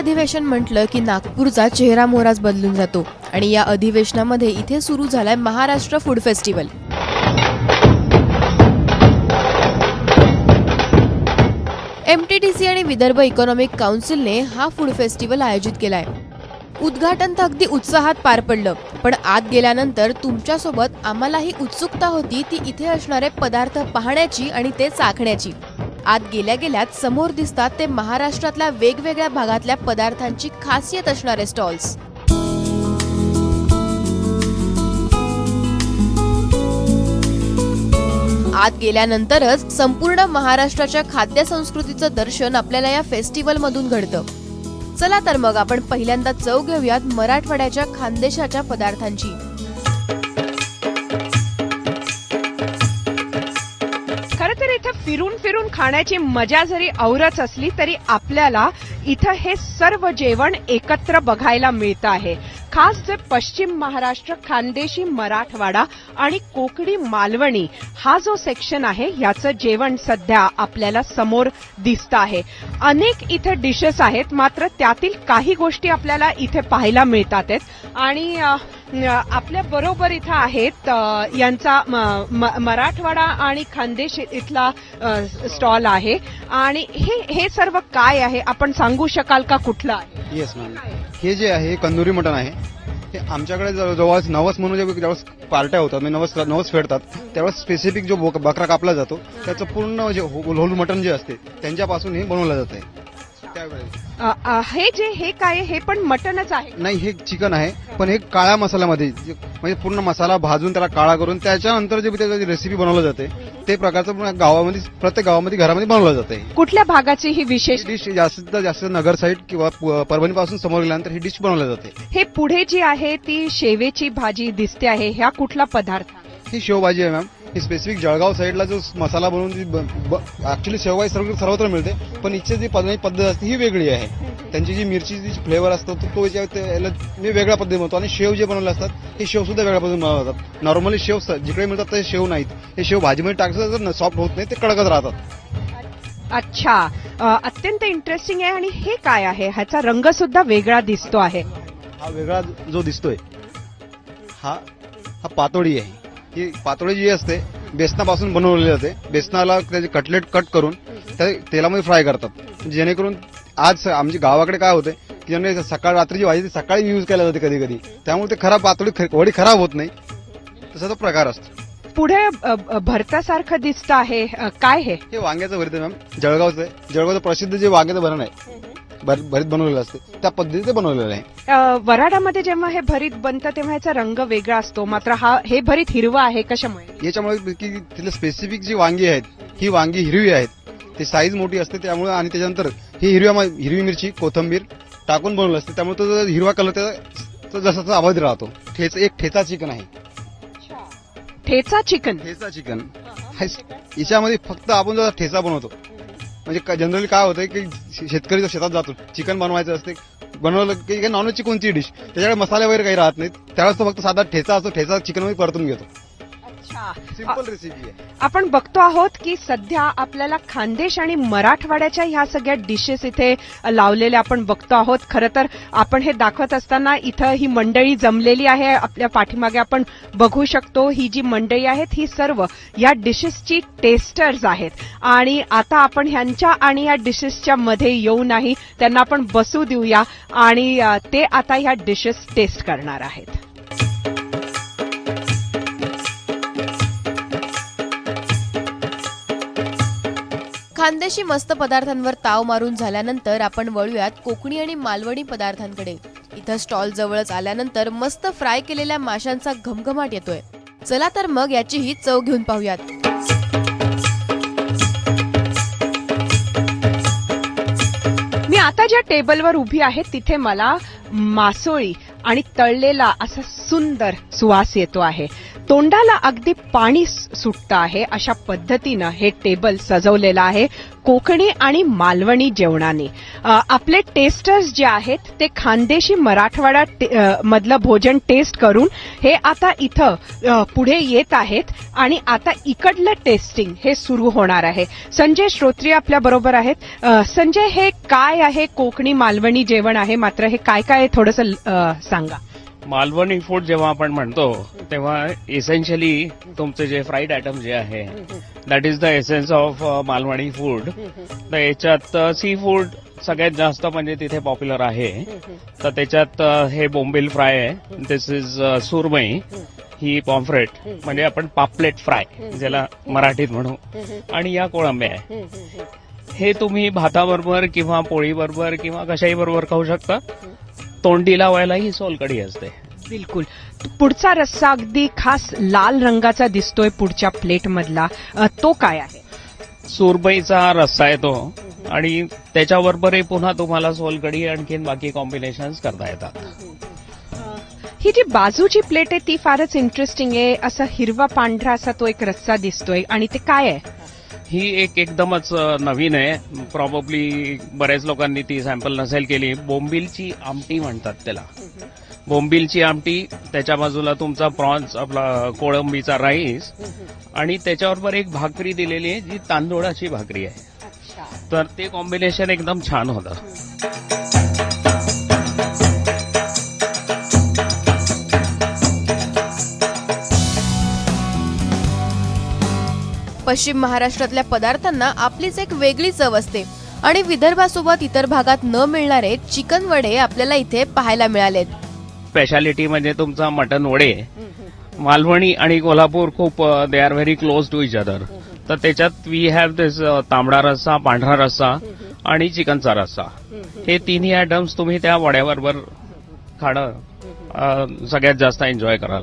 अधिवेशन म्हटलं की नागपूरचा चेहरा मोहराच बदलून जातो आणि या अधिवेशनामध्ये इथे सुरू झालाय महाराष्ट्र फूड फेस्टिवल. एमटीडीसी आणि विदर्भ इकॉनॉमिक काउन्सिलने हा फूड फेस्टिवल आयोजित केलाय. उद्घाटन तर अगदी उत्साहात पार पडलं पण आत गेल्यानंतर तुमच्यासोबत आम्हालाही उत्सुकता होती ती इथे असणारे पदार्थ पाहण्याची आणि ते चाखण्याची. आत गेल्या गेल्यात समोर दिसतात ते महाराष्ट्रातल्या वेगवेगळ्या भागातल्या पदार्थांची खासियत असणारे स्टॉल्स. आत गेल्यानंतरच संपूर्ण महाराष्ट्राच्या खाद्य संस्कृतीचं दर्शन आपल्याला या फेस्टिवल मधून घडतं. चला तर मग आपण पहिल्यांदा चव घेऊयात मराठवाड्याच्या खानदेशाच्या पदार्थांची. फिरून फिरून खाण्याची मजा जरी औरच असली तरी आपल्याला इथं हे सर्व जेवण एकत्र बघायला मिळतं आहे. खास जे पश्चिम महाराष्ट्र खानदेशी मराठवाडा आणि कोकणी मालवणी हा जो सेक्शन आहे याचं जेवण सध्या आपल्याला समोर दिसतं आहे. अनेक इथं डिशेस आहेत मात्र त्यातील काही गोष्टी आपल्याला इथे पाहायला मिळतात आहेत. आणि आपल्या बरोबर इथं आहेत यांचा म- म- मराठवाडा आणि खानदेश इथला स्टॉल आहे. आणि हे हे सर्व काय आहे? आपण सांगू शकाल का कुठलं आहे? येस मॅम हे जे आहे कंदुरी मटण आहे. हे आमच्याकडे जवळ- जवळच नवस म्हणून जे ज्यावेळेस पार्ट्या होतात म्हणजे नवस नवस फेडतात त्यावेळेस स्पेसिफिक जो बोक- बकरा कापला जातो त्याचं पूर्ण जे हो- होल मटण जे असते त्यांच्यापासून हे बनवलं जाते त्यावेळेस. अ, अ, हे जे हे काय आहे, हे पण मटनच आहे. नाही हे चिकन आहे पण हे काळ्या मसाल्यामध्ये जे- म्हणजे पूर्ण मसाला भाजून त्याला काळा करून त्याच्यानंतर जे त्याची रेसिपी बनवलं जाते ते प्रकारचं पूर्ण गावामध्ये प्रत्येक गावामध्ये घरामध्ये बनवलं जाते. कुठल्या भागाची ही विशेष? डिश जास्तीत जास्त नगर साईड किंवा परभणी पासून समोर गेल्यानंतर ही डिश बनवली जाते. हे पुढे जी आहे ती शेवेची भाजी दिसते आहे ह्या कुठला पदार्थ? ही शेवभाजी आहे मॅम स्पेसिफिक जळगाव साईडला जो मसाला बनवून ऍक्च्युली शेवभाजी सर्व सर्वत्र मिळते. पण इथची जी पद्धत पद्धत असते ही वेगळी आहे. त्यांची जी मिरचीची जी फ्लेवर असतो तो मी वेगळ्या पद्धतीने बनवतो आणि शेव जे बनवले असतात हे शेव सुद्धा वेगळ्या पद्धतीने बनवतात नॉर्मली शेव जिकडे मिळतात ते शेव नाहीत. हे शेव भाजीमध्ये टाकलं तर सॉफ्ट होत नाही ते कडकच राहतात. अच्छा. अत्यंत इंटरेस्टिंग आहे. आणि हे काय आहे? ह्याचा रंग सुद्धा वेगळा दिसतो आहे. हा वेगळा जो दिसतोय हा हा पातोडी आहे. ही पातोडी जी असते बेसनापासून बनवलेली जाते बेसनाला त्याचे कटलेट कट करून त्या तेलामध्ये फ्राय करतात. जेणेकरून आज स- आमची गावाकडे काय होते की ज्याने सकाळ रात्रीची भाजी ती सकाळी यूज केल्या जाते कधी कधी. त्यामुळे ते खराब पातोडी ख- वडी खराब होत नाही. तसा तो प्रकार असतो. पुढे भरतासारखं दिसतं आहे. काय हे? हे वांग्याचं भरीत मॅम. जळगावचं आहे. जळगावचं प्रसिद्ध जे वांग्याचं भरण आहे भरीत बनवलेलं असते. त्या पद्धतीने बनवलेलं आहे. अ, वराडामध्ये जेव्हा हे भरीत बनतं तेव्हा ह्याचा रंग वेगळा असतो. मात्र हा हे भरीत हिरवं आहे कशामुळे? याच्यामुळे की तिथले स्पेसिफिक जी वांगी आहेत ही वांगी हिरवी आहेत. ती साईज मोठी असते त्यामुळे आणि त्याच्यानंतर ही हिरव्या मा- हिरवी मिरची कोथंबीर टाकून बनवलं असते. त्यामुळे तो जो हिरवा कलर त्याचा तो जसा अवध राहतो. ठेच एक ठेचा चिकन आहे. ठेचा चिकन? ठेचा चिकन. याच्यामध्ये फक्त आपण जो ठेचा बनवतो. म्हणजे जनरली काय होतं की शेतकरी जर शेतात जातो चिकन बनवायचं असते बनवलं की नॉनव्हेजची कोणती डिश त्याच्याकडे मसाले वगैरे काही राहत नाहीत. त्यावेळेस तो फक्त साधा ठेचा असतो ठेचा चिकन मी परतून घेतो. अच्छा. सिंपल रेसिपी आहे. आपण बघतो आहोत की सध्या आपल्याला खानदेश आणि मराठवाड्याच्या ह्या सगळ्या डिशेस इथे लावलेल्या आपण बघतो आहोत. खरं तर आपण हे दाखवत असताना इथं ही मंडळी जमलेली आहे. आपल्या पाठीमागे आपण बघू शकतो ही जी मंडळी आहेत ही सर्व या डिशेसची टेस्टर्स आहेत. आणि आता आपण ह्यांच्या आणि या डिशेसच्या मध्ये येऊ नाही. त्यांना आपण बसू देऊया आणि ते आता ह्या डिशेस टेस्ट करणार आहेत. खानदेशी मस्त पदार्थांवर ताव मारून झाल्यानंतर आपण वळूयात कोकणी आणि मालवणी पदार्थांकडे. इथं स्टॉल जवळच आल्यानंतर मस्त फ्राय केलेल्या माशांचा घमघमाट येतोय. चला तर मग याचीही चव घेऊन पाहूयात. मी आता ज्या टेबलवर उभी आहे तिथे मला मासोळी आणि तळलेला असा सुंदर सुवास येतो आहे. तोंडाला अगदी पाणी स- सुटतं आहे अशा पद्धतीनं हे टेबल सजवलेलं आहे कोकणी आणि मालवणी जेवणाने. आपले टेस्टर्स जे आहेत ते खानदेशी मराठवाडा टे- मधलं भोजन टेस्ट करून हे आता इथं पुढे येत आहेत आणि आता इकडलं टेस्टिंग हे सुरू होणार आहे. संजय श्रोत्री आपल्या बरोबर आहेत. संजय हे काय आहे कोकणी मालवणी जेवण आहे? मात्र हे काय काय थोडंसं सांगा. मालवणी फूड जेव्हा आपण म्हणतो तेव्हा इसेन्शियली तुमचे जे फ्राईड आयटम जे आहे that is the essence of Malvani food तर याच्यात uh, सी फूड सगळ्यात जास्त म्हणजे तिथे पॉप्युलर आहे. तर त्याच्यात uh, हे बोंबिल फ्राय आहे. This is uh, surmai. He pomfret म्हणजे आपण पापलेट फ्राय ज्याला मराठीत म्हणू. आणि या कोळंबे आहे. हे तुम्ही भाताबरोबर किंवा पोळीबरोबर किंवा कशाही बरोबर खाऊ शकता. तोंडी लावायला ही सोलकढी असते. बिलकुल. पुढचा रस्सा अगदी खास लाल रंगाचा दिसतोय पुढच्या प्लेटमधला. अ, तो काय आहे? सुरमईचा रस्सा येतो आणि त्याच्याबरोबरही पुन्हा तुम्हाला सोलकढी आणखीन बाकी कॉम्बिनेशन्स करता येतात. ही जी बाजूची प्लेट आहे ती फारच इंटरेस्टिंग आहे. असा हिरवा पांढरा असा तो एक रस्सा दिसतोय. आणि ते काय आहे? ही एक एकदमच नवीन आहे. प्रॉबली बऱ्याच लोकांनी ती सॅम्पल नसेल केली. बोंबिलची आमटी म्हणतात त्याला. बोंबिलची आमटी त्याच्या बाजूला तुमचा प्रॉन्स आपला कोळंबीचा राईस आणि त्याच्याबरोबर एक भाकरी दिलेली आहे जी तांदूळाची भाकरी आहे. तर ते कॉम्बिनेशन एकदम छान होतं. पश्चिम महाराष्ट्रातल्या पदार्थांना आपलीच एक वेगळी चव असते. आणि विदर्भासोबत इतर भागात न मिळणारे चिकन वडे आपल्याला इथे पाहायला मिळालेत. स्पेशालिटी म्हणजे तुमचा मटन वडे. मालवणी आणि कोल्हापूर खूप they are very close to each other तर त्याच्यात वी हॅव दिस तांबडा रस्सा पांढरा रस्सा आणि चिकनचा रस्सा. हे तिन्ही आयटम्स तुम्ही त्या वड्याबरोबर खाणं सगळ्यात जास्त एन्जॉय कराल.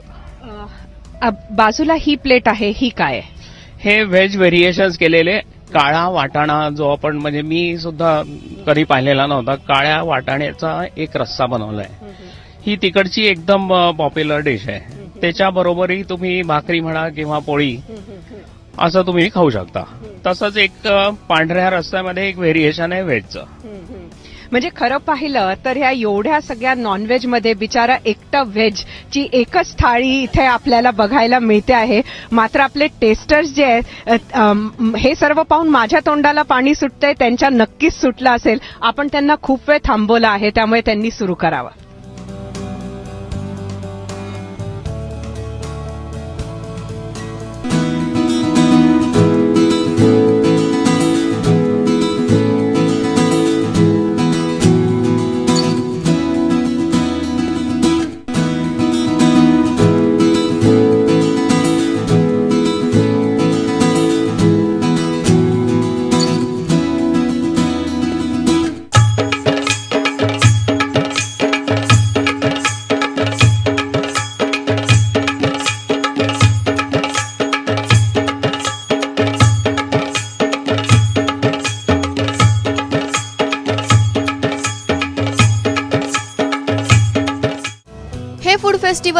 बाजूला ही प्लेट आहे ही काय? आहे हे व्हेज व्हेरिएशन्स केलेले काळा वाटाणा जो आपण म्हणजे मी सुद्धा कधी पाहिलेला नव्हता काळ्या वाटाण्याचा एक रस्सा बनवलाय. ही तिकडची एकदम पॉप्युलर डिश आहे. त्याच्याबरोबरही तुम्ही भाकरी म्हणा किंवा पोळी असं तुम्ही खाऊ शकता. तसंच एक पांढऱ्या रस्त्यामध्ये एक व्हेरिएशन आहे व्हेजचं म्हणजे खरं पाहिलं तर ह्या एवढ्या सगळ्या नॉनव्हेजमध्ये बिचारा एकटं व्हेज ची एकच थाळी इथे आपल्याला बघायला मिळते आहे. मात्र आपले टेस्टर्स जे आहेत हे सर्व पाहून माझ्या तोंडाला पाणी सुटतंय त्यांच्या नक्कीच सुटलं असेल. आपण त्यांना खूप वेळ थांबवलं आहे त्यामुळे त्यांनी सुरू करावं.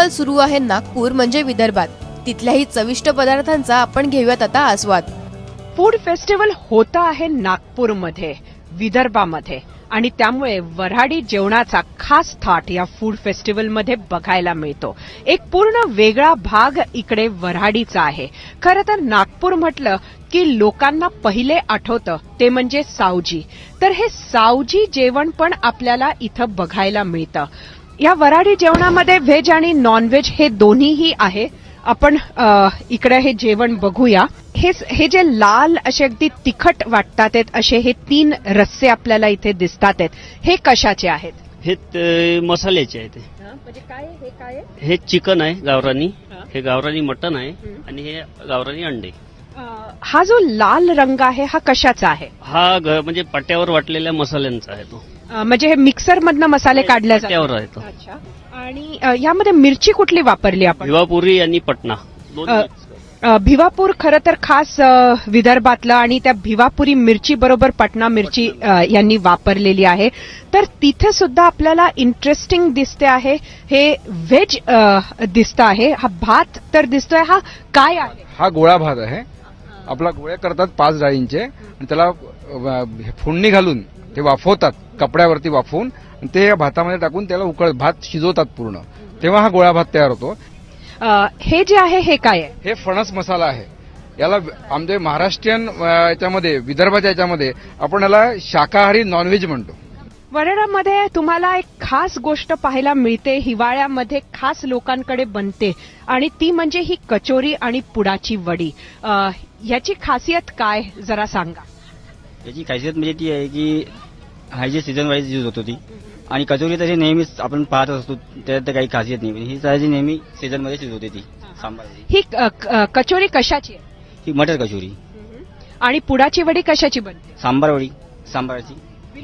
फेस्टिवल सुरू आहे नागपूर म्हणजे विदर्भात. तिथल्याही चविष्ट पदार्थांचा आपण घेऊयात आता आस्वाद. फूड फेस्टिवल होत आहे नागपूरमध्ये विदर्भामध्ये. आणि त्यामुळे वऱ्हाडी जेवणाचा खास थाट या फूड फेस्टिवलमध्ये बघायला मिळतो. एक पूर्ण वेगळा भाग इकडे वऱ्हाडीचा आहे. खरं तर नागपूर म्हटलं की लोकांना पहिले आठवतं ते म्हणजे सावजी. तर हे सावजी जेवण पण आपल्याला इथं बघायला मिळतं. या वऱ्हाडी जेवणामध्ये व्हेज आणि नॉनव्हेज हे दोन्हीही आहे. आपण इकडे हे जेवण बघूया. हे हे जे लाल असे अगदी तिखट वाटतात आहेत असे हे तीन रस्से आपल्याला इथे दिसतात आहेत. हे कशाचे आहेत? हे मसाल्याचे आहे ते म्हणजे काय हे काय हे चिकन आहे गावरानी. हा. गावरानी मटन आहे आणि हे गावरानी अंडे. हा जो लाल रंग आहे हा कशाचा आहे? हा म्हणजे पट्ट्यावर वाटलेल्या मसाल्यांचा आहे तो. म्हणजे हे मिक्सर मधनं मसाले काढले जातात. पट्ट्यावर आहे तो. अच्छा. आणि अ, यामध्ये मिरची कुठली वापरली आपण? भिवापुरी आणि पटना दोन अ, mix. अ, भिवापूर खरं तर खास अ, विदर्भातलं आणि त्या भिवापुरी मिरची बरोबर पटना मिरची अ, यांनी वापरलेली आहे. तर तिथे सुद्धा आपल्याला इंटरेस्टिंग दिसते आहे. हे व्हेज दिसतं आहे. हा भात तर दिसतोय. हा काय आहे? हा गोळा भात आहे. आपला गोळे करतात पाच डाळींचे आणि त्याला अ, फोडणी घालून ते वाफवतात कपड्यावरती वाफवून आणि ते या भातामध्ये टाकून त्याला उकळ भात शिजवतात पूर्ण. तेव्हा हा गोळा भात तयार होतो. अ, हे जे आहे हे काय आहे? हे फणस मसाला आहे. याला आमच्या महाराष्ट्रीयन याच्यामध्ये विदर्भाच्या याच्यामध्ये आपण याला शाकाहारी नॉनव्हेज म्हणतो. वरणामध्ये तुम्हाला एक खास गोष्ट पाहायला मिळते हिवाळ्यामध्ये खास लोकांकडे बनते आणि ती म्हणजे ही कचोरी आणि पुडाची वडी. याची खासियत काय जरा सांगा. याची खासियत म्हणजे ती आहे की हा जे सीझन वाईज यूज होतो ती आणि कचोरी तशी नेहमीच आपण पाहत असतो त्यात तर काही खासियत नाही. ही साधी नेहमी सीझन मध्येच यूज होते ती सांबार ही क- कचोरी कशाची आहे? ही मटर कचोरी. आणि पुडाची वडी कशाची बनते? सांबार वडी सांबाराची.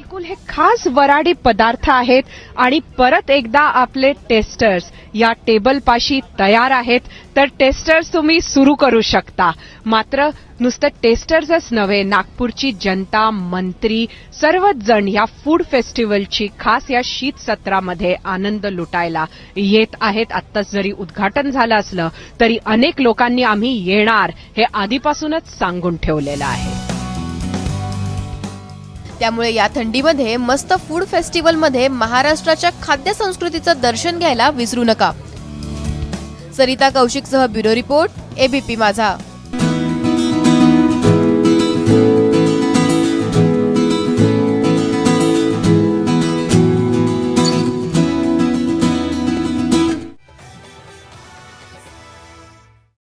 बिलकुल हे खास वराडी पदार्थ आहेत आणि परत एकदा आपले टेस्टर्स या टेबलपाशी तयार आहेत. तर टेस्टर्स तुम्ही सुरू करू शकता. मात्र नुसतं टेस्टर्सच नव्हे नागपूरची जनता मंत्री सर्वच जण या फूड फेस्टिवलची खास या शीत सत्रामध्ये आनंद लुटायला येत आहेत. आत्ताच जरी उद्घाटन झालं असलं तरी अनेक लोकांनी आम्ही येणार हे आधीपासूनच सांगून ठेवलेलं आहे. त्यामुळे या थंडीमध्ये मस्त फूड फेस्टिवलमध्ये महाराष्ट्राच्या खाद्य संस्कृतीचं दर्शन घ्यायला विसरू नका. सरिता कौशिकसह ब्युरो रिपोर्ट एबीपी माझा.